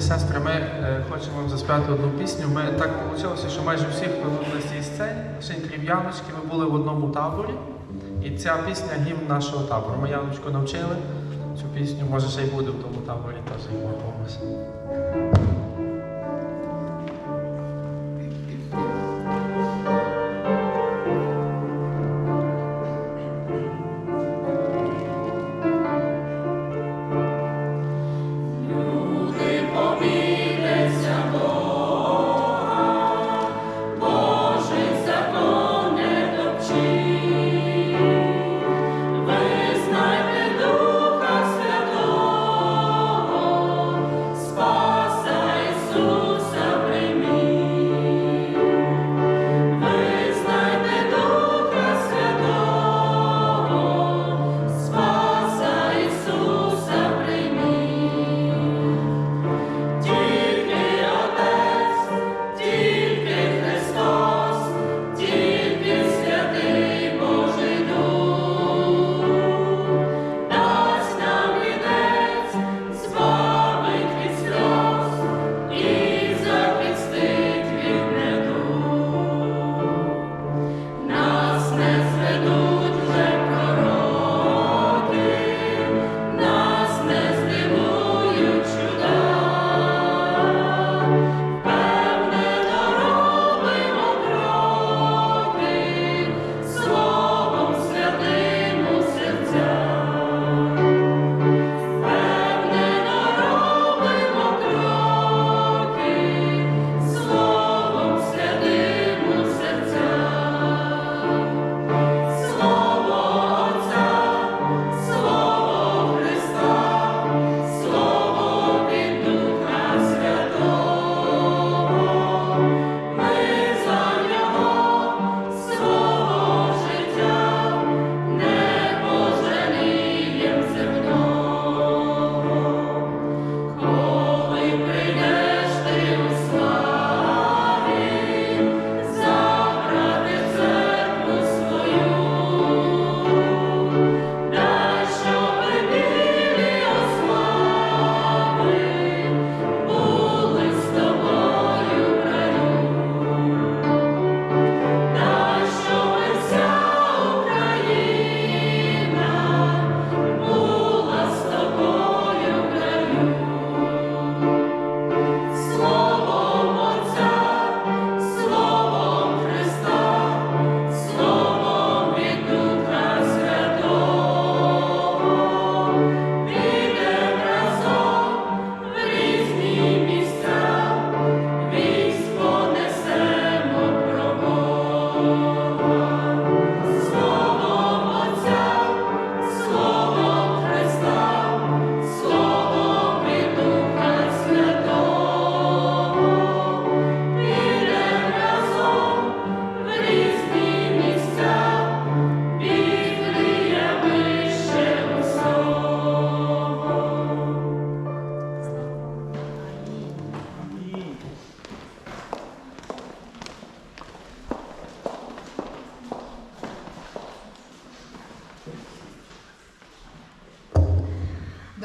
І сестри. Ми е, хочемо вам заспівати одну пісню. Ми так вийшло, що майже всі, хто тут на цій сцені, ще крім Яночки, ми були в одному таборі. І ця пісня гімн нашого табору. Ми Яночку навчили цю пісню, може ще й буде в тому таборі, теж і молимося. Люди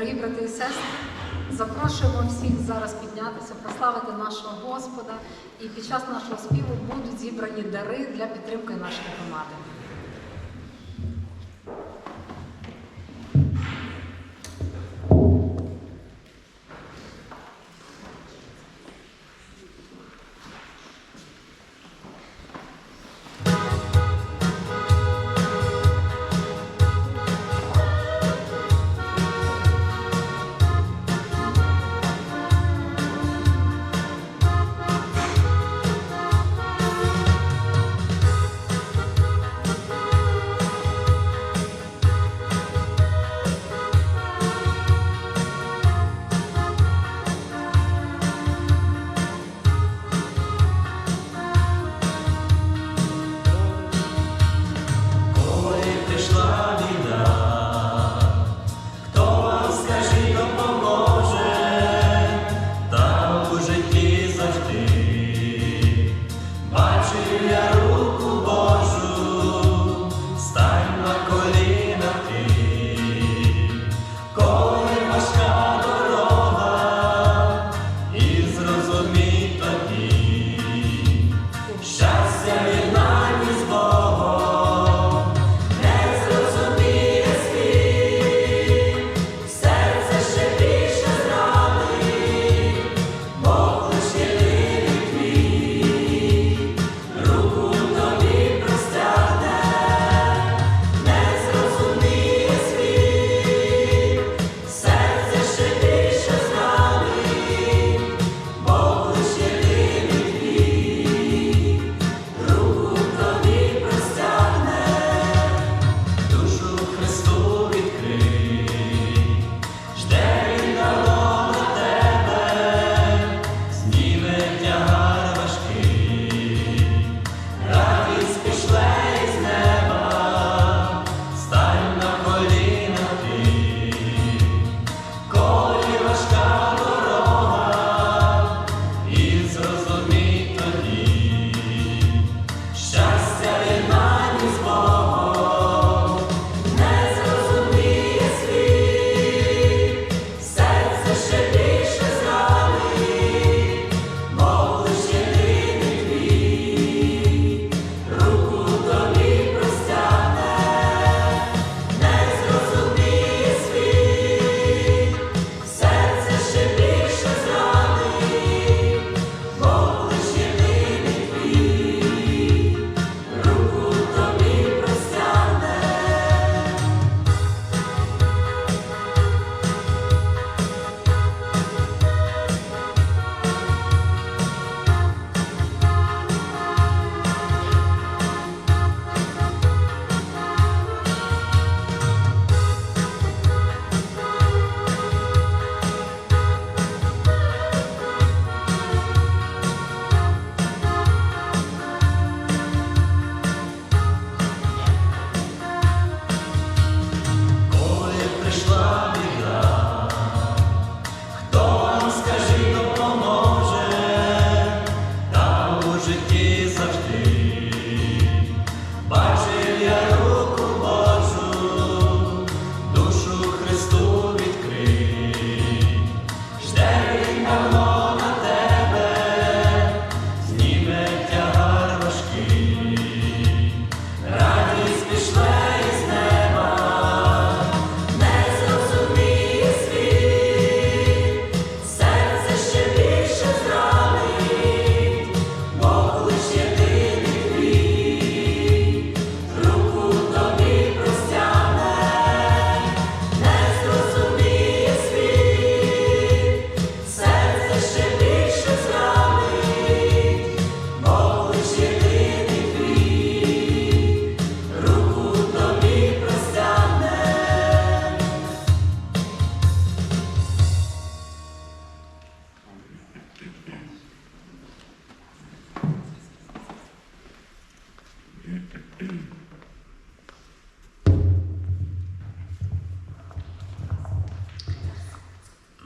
Дорогі брати і сестри, запрошуємо всіх зараз піднятися, прославити нашого Господа. І під час нашого співу будуть зібрані дари для підтримки нашої громади.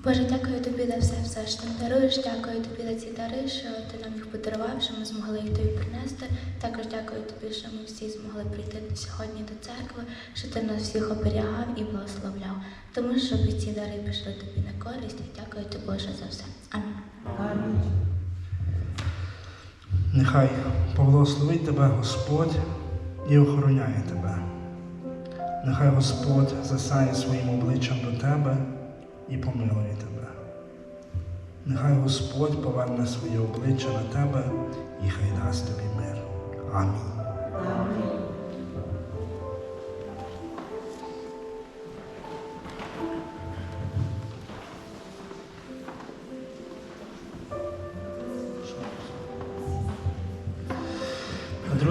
Боже, дякую тобі за все, все, що нам даруєш. Дякую тобі за ці дари, що ти нам їх подарував, що ми змогли їх тобі принести. Також дякую тобі, що ми всі змогли прийти сьогодні до церкви, що ти нас всіх оберігав і благословляв. Тому щоб ці дари пішли тобі на користь. І дякую тобі, Боже, за все. Амінь. Нехай поблагословить тебе Господь і охороняє тебе. Нехай Господь засяє своїм обличчям до тебе і помилує тебе. Нехай Господь поверне своє обличчя на тебе і хай дасть тобі мир. Амінь.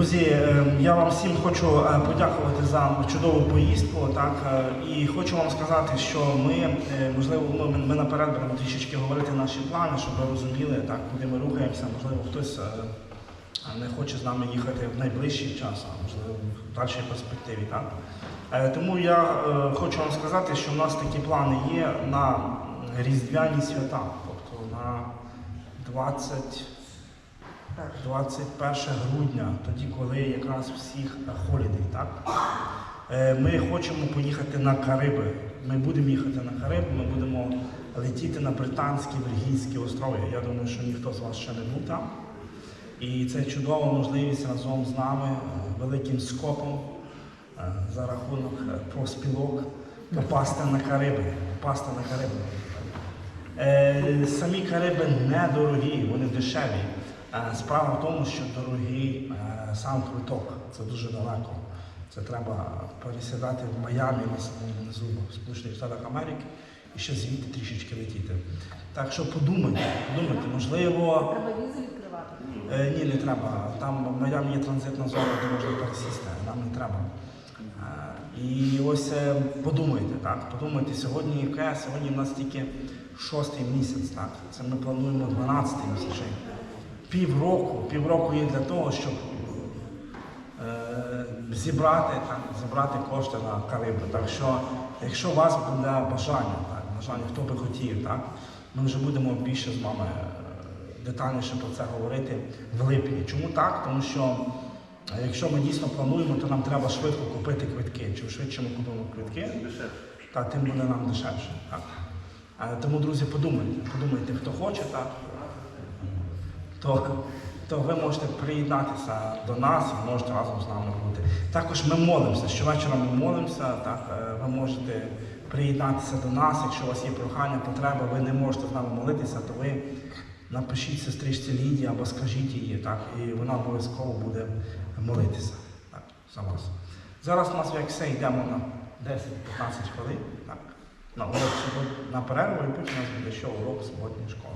Друзі, е, я вам всім хочу е, подякувати за чудову поїздку. Так е, і хочу вам сказати, що ми е, можливо ми, ми наперед будемо трішечки говорити наші плани, щоб ви розуміли, так куди ми рухаємося. Можливо, хтось не хоче з нами їхати в найближчий час, а можливо в дальшій перспективі. Так тому я хочу вам сказати, що в нас такі плани є на різдвяні свята, тобто на 20 21 грудня, тоді, коли якраз всіх холідей, так? Е, Ми хочемо поїхати на Кариби. Ми будемо їхати на Кариби, ми будемо летіти на Британські Віргінські острови. Я думаю, що ніхто з вас ще не був там. І це чудова можливість разом з нами, е, великим скопом, е, за рахунок профспілок, попасти на Кариби. Попасти на Кариби. Самі Кариби недорогі, вони дешеві. Е, Справа в тому, що дорогий е, сам квиток. Це дуже далеко. Це треба пересідати в Майамі на самому низу в Сполучених Штатах Америки і ще звідти трішечки летіти. Так що подумайте, подумайте, можливо. Треба візи відкривати. Е, ні, не треба. Там в Майамі є транзитна зона, де можна пересісти, нам не треба. І ось подумайте, так, подумайте, сьогодні яке? Сьогодні в нас тільки шостий місяць, так. Це ми плануємо 12-й місяць. Півроку, півроку є для того, щоб е, зібрати, так, зібрати кошти на Кариби. Так що, якщо у вас буде бажання, так, бажання, хто би хотів, так, ми вже будемо більше з вами е, детальніше про це говорити в липні. Чому так? Тому що е, якщо ми дійсно плануємо, то нам треба швидко купити квитки. Чим швидше ми купимо квитки, так, тим буде нам дешевше. Так. Е, Тому, друзі, подумайте, подумайте, хто хоче, так, то, то ви можете приєднатися до нас і можете разом з нами бути. Також ми молимося. Щовечора ми молимося. Так, е, ви можете приєднатися до нас. Якщо у вас є прохання, потреба, ви не можете з нами молитися, то ви напишіть сестричці Лідії або скажіть її, так, і вона обов'язково буде молитися так, за вас. Зараз у нас як все йдемо на 10-15 хвилин. Так, на урок на перерву, і потім у нас буде ще урок суботньої школи.